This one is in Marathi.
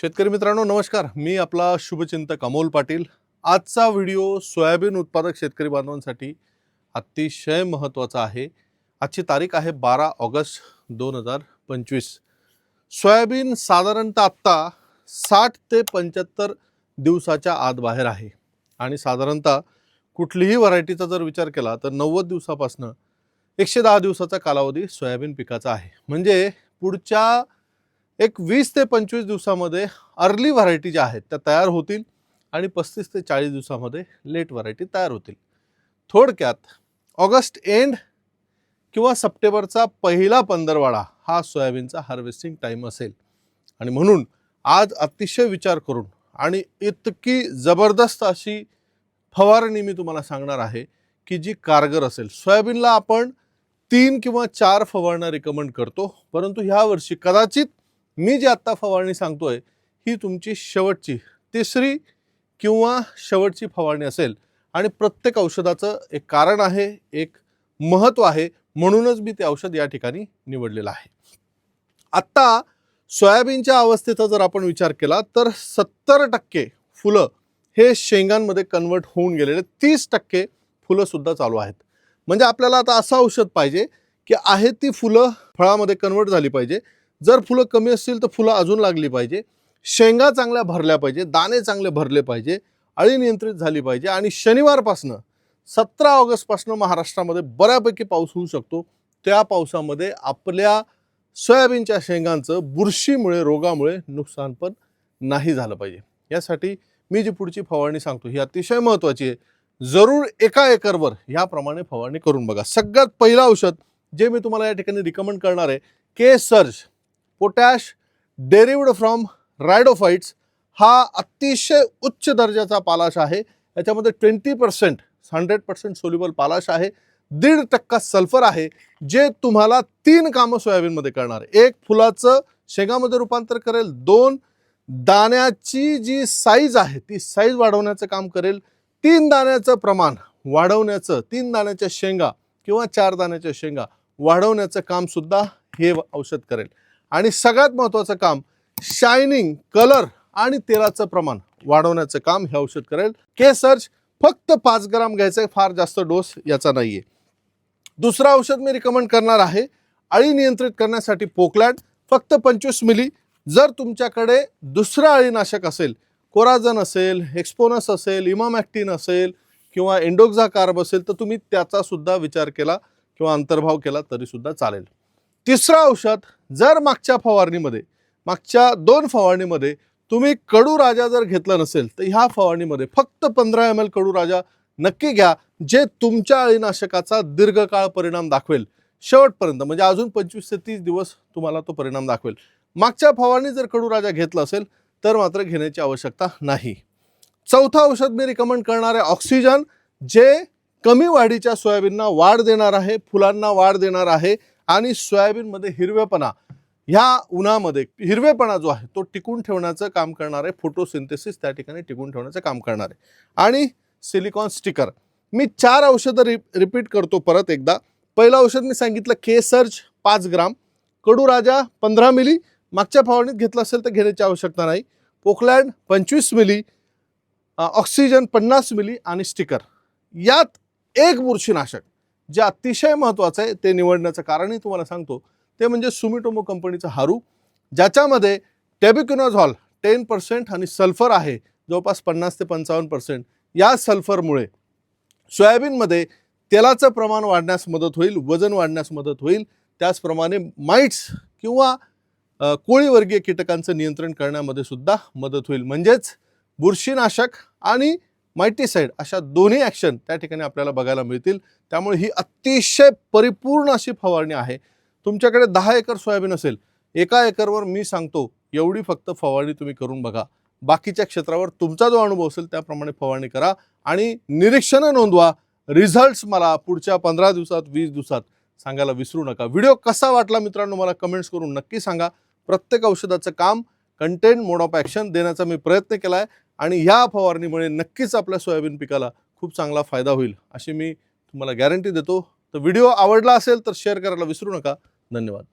शेतकरी मित्रांनो नमस्कार. मी आपला शुभचिंतक अमोल पाटील. आजचा व्हिडिओ सोयाबीन उत्पादक शेतकरी बांधवांसाठी अतिशय महत्त्वाचा आहे. आजची तारीख आहे बारा ऑगस्ट दोन हजार पंचवीस. सोयाबीन साधारणतः आत्ता साठ ते पंच्याहत्तर दिवसाच्या आत बाहेर आहे. आणि साधारणतः कुठलीही व्हरायटीचा जर विचार केला तर नव्वद दिवसापासनं एकशे दहा दिवसाचा कालावधी सोयाबीन पिकाचा आहे. म्हणजे पुढच्या एक वीस ते पंचवीस दिवसामध्ये अर्ली व्हरायटी ज्या आहेत त्या तयार होतील आणि पस्तीस ते चाळीस दिवसामध्ये लेट व्हरायटी तयार होतील. थोडक्यात ऑगस्ट एंड किंवा सप्टेंबरचा पहिला पंधरवाडा हा सोयाबीनचा हार्वेस्टिंग टाईम असेल. आणि म्हणून आज अतिशय विचार करून आणि इतकी जबरदस्त अशी फवारणी मी तुम्हाला सांगणार आहे की जी कारगर असेल. सोयाबीनला आपण तीन किंवा चार फवारणा रिकमेंड करतो परंतु ह्या वर्षी कदाचित मी जी आत्ता फवारणी सांगतोय ही तुमची शेवटची तिसरी किंवा शेवटची फवारणी असेल. आणि प्रत्येक औषधाचं एक कारण आहे एक महत्त्व आहे म्हणूनच मी ते औषध या ठिकाणी निवडलेलं आहे. आत्ता सोयाबीनच्या अवस्थेचा जर आपण विचार केला तर सत्तर टक्के फुलं हे शेंगांमध्ये कन्वर्ट होऊन गेलेले तीस टक्के फुलंसुद्धा चालू आहेत. म्हणजे आपल्याला आता असं औषध पाहिजे की आहे ती फुलं फळामध्ये कन्वर्ट झाली पाहिजे जर फुलं कमी असतील तर फुलं अजून लागली पाहिजे. शेंगा चांगल्या भरल्या पाहिजे दाणे चांगले भरले पाहिजे अळी नियंत्रित झाली पाहिजे आणि शनिवारपासनं सतरा ऑगस्टपासनं महाराष्ट्रामध्ये बऱ्यापैकी पाऊस होऊ शकतो. त्या पावसामध्ये आपल्या सोयाबीनच्या शेंगांचं बुरशीमुळे रोगामुळे नुकसान पण नाही झालं पाहिजे. यासाठी मी जी पुढची फवारणी सांगतो ही अतिशय महत्त्वाची आहे. जरूर एका एकरवर ह्याप्रमाणे फवारणी करून बघा. सगळ्यात पहिलं औषध जे मी तुम्हाला या ठिकाणी रिकमेंड करणार आहे K surge potash derived from रायडोफाईट्स हा अतिशय उच्च दर्जाचा पालाश आहे. याच्यामध्ये twenty percent hundred percent soluble पालाश आहे. दीड टक्का सल्फर आहे जे तुम्हाला तीन कामं सोयाबीनमध्ये करणार. एक फुलाचं शेंगामध्ये रूपांतर करेल. दोन दाण्याची जी साईज आहे ती साईज वाढवण्याचं काम करेल. तीन दाण्याचं प्रमाण वाढवण्याचं तीन दाण्याच्या शेंगा किंवा चार दाण्याच्या शेंगा वाढवण्याचं कामसुद्धा हे औषध करेल. आणि सगळ्यात महत्त्वाचं काम शायनिंग कलर आणि तेलाचं प्रमाण वाढवण्याचं काम हे औषध करेल. के सर्च फक्त पाच ग्राम घ्यायचं आहे फार जास्त डोस याचा नाही आहे दुसरं औषध मी रिकमेंड करणार आहे अळी नियंत्रित करण्यासाठी पोकलॅट फक्त पंचवीस मिली. जर तुमच्याकडे दुसरं अळीनाशक असेल कोराजन असेल एक्सपोनस असेल इमामॅक्टिन असेल किंवा एंडोक्झा कार्ब असेल तर तुम्ही त्याचासुद्धा विचार केला किंवा अंतर्भाव केला तरीसुद्धा चालेल. तिसरं औषध जर मागच्या फवारणीमध्ये मागच्या दोन फवारणीमध्ये तुम्ही कडू राजा जर घेतला नसेल तर ह्या फवारणीमध्ये फक्त पंधरा एम एल कडू राजा नक्की घ्या जे तुमच्या अळीनाशकाचा दीर्घकाळ परिणाम दाखवेल. शेवटपर्यंत म्हणजे अजून पंचवीस ते तीस दिवस तुम्हाला तो परिणाम दाखवेल. मागच्या फवारणी जर कडू राजा घेतला असेल तर मात्र घेण्याची आवश्यकता नाही. चौथा औषध मी रिकमेंड करणार आहे ऑक्सिजन जे कमी वाढीच्या सोयाबीनना वाढ देणार आहे फुलांना वाढ देणार आहे आणि सोयाबीनमध्ये हिरवेपणा. ह्या उन्हामध्ये हिरवेपणा जो आहे तो टिकून ठेवण्याचं काम करणार आहे फोटोसिंथेसिस त्या ठिकाणी टिकून ठेवण्याचं काम करणार. आहे आणि सिलिकॉन स्टिकर. मी चार औषधं रि रिपीट करतो परत एकदा. पहिलं औषध मी सांगितलं के सर्ज पाच ग्राम. कडू राजा पंधरा मिली. मागच्या फवारणीत घेतलं असेल तर घेण्याची आवश्यकता नाही. पोकलँड पंचवीस मिली. ऑक्सिजन पन्नास मिली आणि स्टिकर. यात एक बुरशीनाशक. जे अतिशय महत्त्वाचं आहे ते निवडण्याचं कारणही तुम्हाला सांगतो. ते म्हणजे सुमिटोमो कंपनीचं हारू ज्याच्यामध्ये टेबिक्युनॉझॉल टेन पर्सेंट आणि सल्फर आहे जवळपास पन्नास ते पंचावन्न पर्सेंट. या सल्फरमुळे सोयाबीनमध्ये तेलाचं प्रमाण वाढण्यास मदत होईल वजन वाढण्यास मदत होईल. त्याचप्रमाणे माइट्स किंवा कोळीवर्गीय कीटकांचं नियंत्रण करण्यामध्ये सुद्धा मदत होईल. म्हणजेच बुरशीनाशक आणि मायटीसाईड अशा दोन्ही ॲक्शन त्या ठिकाणी आपल्याला बघायला मिळतील. त्यामुळे ही अतिशय परिपूर्ण अशी फवारणी आहे. तुमच्याकडे दहा एकर सोयाबीन असेल एका एकरवर मी सांगतो एवढी फक्त फवारणी तुम्ही करून बघा. बाकीच्या क्षेत्रावर तुमचा जो अनुभव असेल त्याप्रमाणे फवारणी करा आणि निरीक्षणं नोंदवा. रिझल्ट्स मला पुढच्या पंधरा दिवसात वीस दिवसात सांगायला विसरू नका. व्हिडिओ कसा वाटला मित्रांनो मला कमेंट्स करून नक्की सांगा. प्रत्येक औषधाचं काम कंटेंट मोड ऑफ ॲक्शन देण्याचा मी प्रयत्न केला आहे आणि ह्या फवारणीमुळे नक्कीच आपल्या सोयाबीन पिकाला खूप चांगला फायदा होईल अशी मी तुम्हाला गॅरंटी देतो. तर व्हिडिओ आवडला असेल तर शेअर करायला विसरू नका. धन्यवाद.